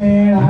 ेळा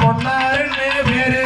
பொன்னாருன்னு பேரு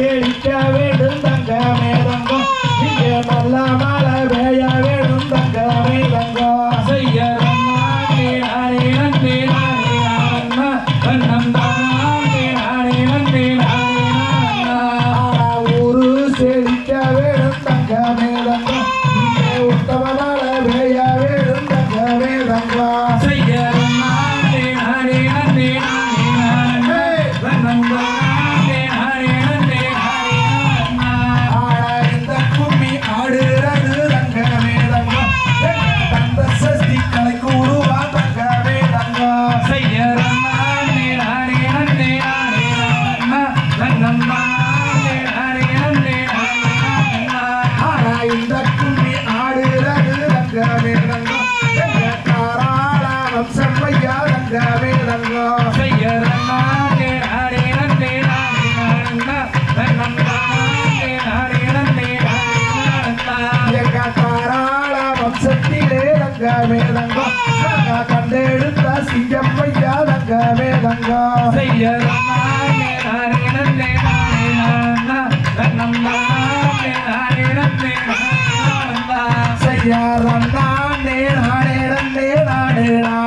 தேடிக்க வேண்டும் தங்க மேலங்கம் இங்க நல்லா மழை பெய்ய வேண்டும் தங்க மேலங்கம் செய்ய ஊரு செழிக்க வேண்டும் தங்க மேலங்கம் வேதங்கா செய்ய செய்யாரே நாடே நாடே நாடே